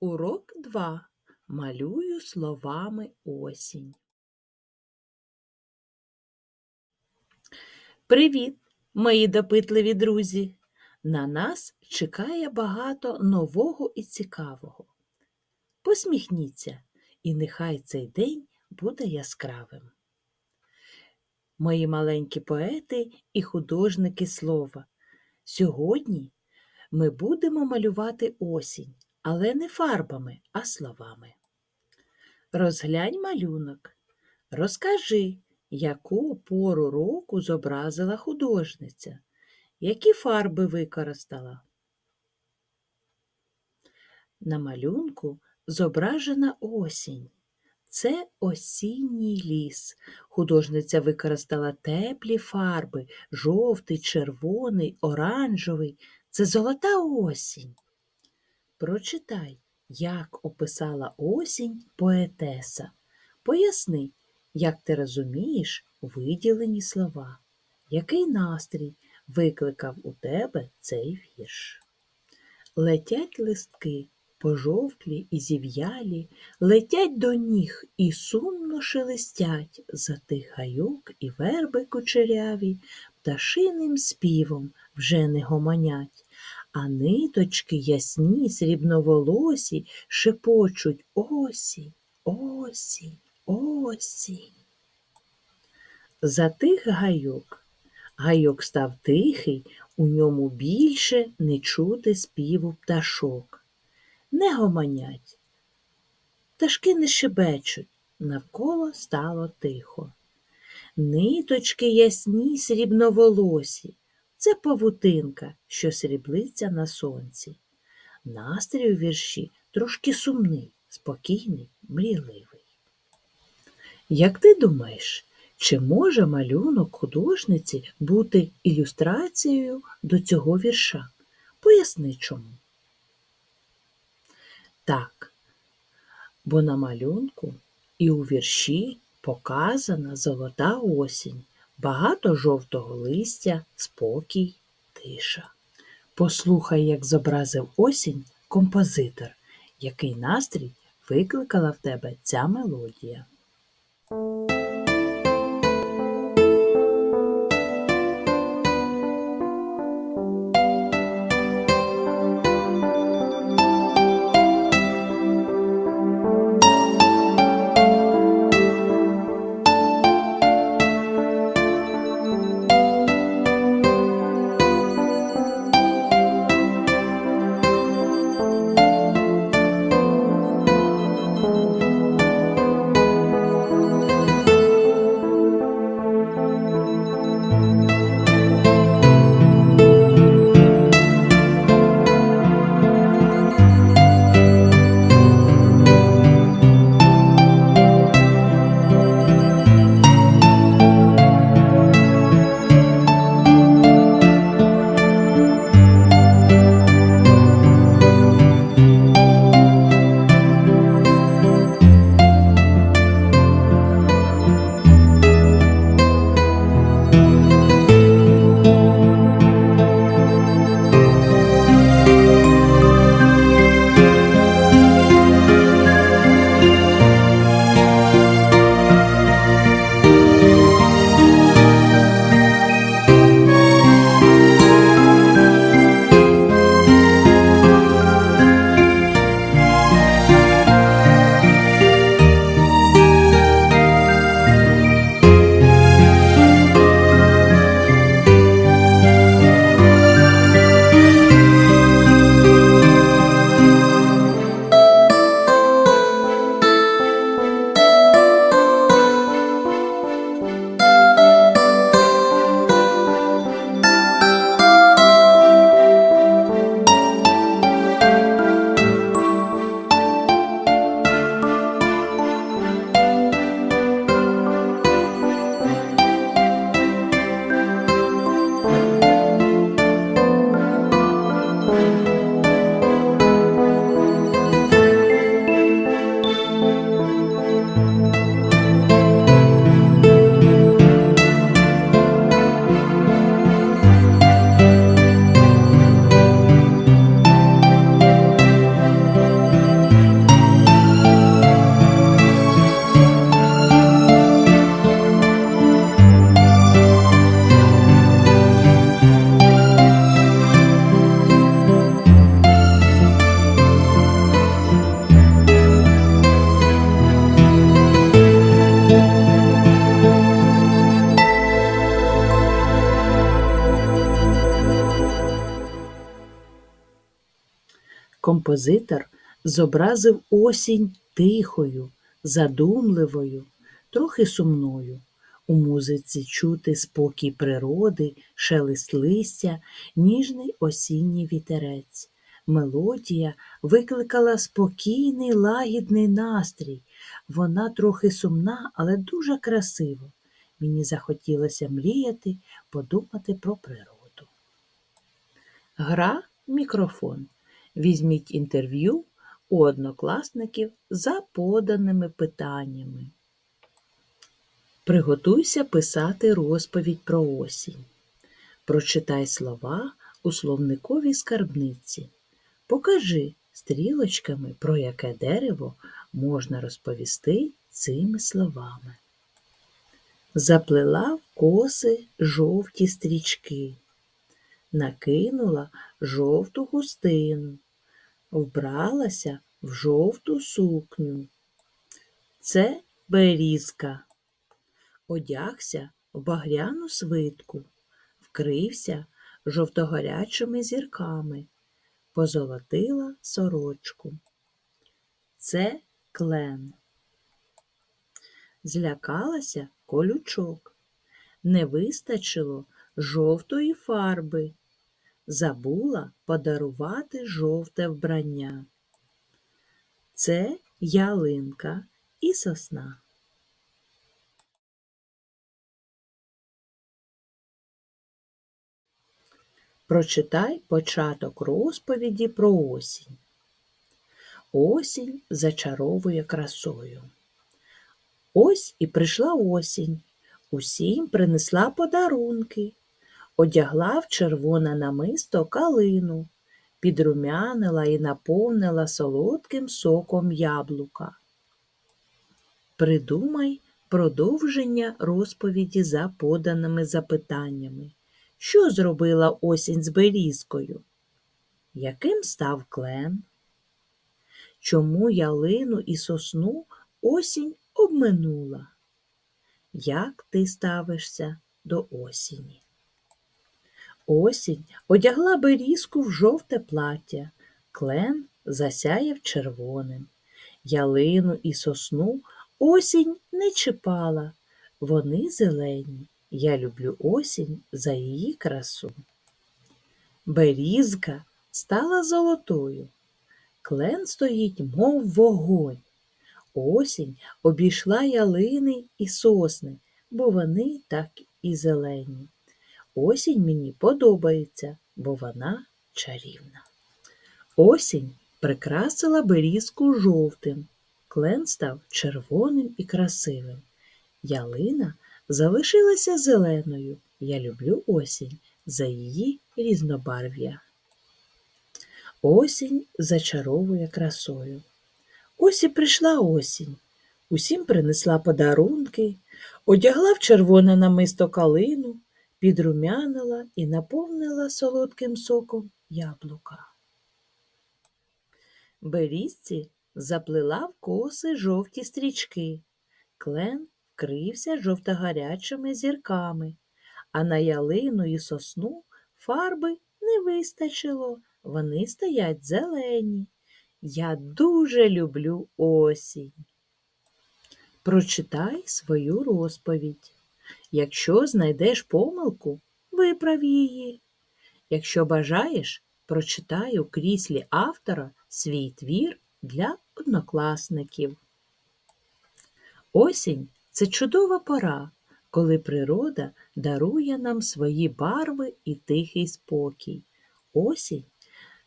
Урок 2. Малюю словами осінь. Привіт, мої допитливі друзі! На нас чекає багато нового і цікавого. Посміхніться, і нехай цей день буде яскравим. Мої маленькі поети і художники слова. Сьогодні ми будемо малювати осінь, але не фарбами, а словами. Розглянь малюнок. Розкажи, яку пору року зобразила художниця, які фарби використала. На малюнку зображена осінь. Це осінній ліс. Художниця використала теплі фарби жовтий, червоний, оранжевий. Це золота осінь. Прочитай, як описала осінь поетеса. Поясни, як ти розумієш виділені слова, який настрій викликав у тебе цей вірш. Летять листки, пожовклі і зів'ялі, летять до ніг і сумно шелестять за тих гайок і верби кучеряві, пташиним співом вже не гомонять, а ниточки ясні, срібноволосі шепочуть осінь, осінь, осінь. За тих гайок. Гайок став тихий, у ньому більше не чути співу пташок. Не гомонять. Пташки не шебечуть, навколо стало тихо. Ниточки ясні срібноволосі. Це павутинка, що сріблиться на сонці. Настрій у вірші трошки сумний, спокійний, мрійливий. Як ти думаєш, чи може малюнок художниці бути ілюстрацією до цього вірша? Поясни чому. Так, бо на малюнку і у вірші показана золота осінь, багато жовтого листя, спокій, тиша. Послухай, як зобразив осінь композитор, який настрій викликала в тебе ця мелодія. Композитор зобразив осінь тихою, задумливою, трохи сумною. У музиці чути спокій природи, шелест листя, ніжний осінній вітерець. Мелодія викликала спокійний лагідний настрій. Вона трохи сумна, але дуже красиво. Мені захотілося мріяти, подумати про природу. Гра мікрофон. Візьміть інтерв'ю у однокласників за поданими питаннями. Приготуйся писати розповідь про осінь. Прочитай слова у словниковій скарбниці. Покажи стрілочками, про яке дерево можна розповісти цими словами. Заплела в коси жовті стрічки, накинула жовту хустину, вбралася в жовту сукню. Це берізка. Одягся в багряну свитку, вкрився жовтогорячими зірками, позолотила сорочку. Це клен. Злякалася колючок. Не вистачило жовтої фарби. Забула подарувати жовте вбрання. Це ялинка і сосна. Прочитай початок розповіді про осінь. Осінь зачаровує красою. Ось і прийшла осінь. Усім принесла подарунки, одягла в червоне намисто калину, підрумянила і наповнила солодким соком яблука. Придумай продовження розповіді за поданими запитаннями. Що зробила осінь з берізкою? Яким став клен? Чому ялину і сосну осінь обминула? Як ти ставишся до осені? Осінь одягла берізку в жовте плаття, клен засяяв червоним. Ялину і сосну осінь не чіпала, вони зелені. Я люблю осінь за її красу. Берізка стала золотою. Клен стоїть, мов вогонь. Осінь обійшла ялини і сосни, бо вони так і зелені. Осінь мені подобається, бо вона чарівна. Осінь прикрасила берізку жовтим, клен став червоним і красивим. Ялина залишилася зеленою. Я люблю осінь за її різнобарв'я. Осінь зачаровує красою. Ось і прийшла осінь. Усім принесла подарунки, одягла в червоне намисто калину, підрумянила і наповнила солодким соком яблука. Берізці заплела в коси жовті стрічки, клен вкрився жовтогарячими зірками, а на ялину і сосну фарби не вистачило, вони стоять зелені. Я дуже люблю осінь. Прочитай свою розповідь. Якщо знайдеш помилку, виправ її. Якщо бажаєш, прочитай у кріслі автора свій твір для однокласників. Осінь це чудова пора, коли природа дарує нам свої барви і тихий спокій. Осінь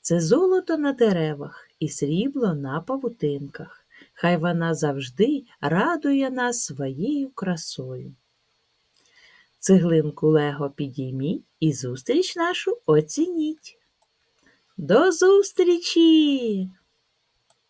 це золото на деревах і срібло на павутинках. Хай вона завжди радує нас своєю красою. Цеглинку лего підійміть і зустріч нашу оцініть. До зустрічі!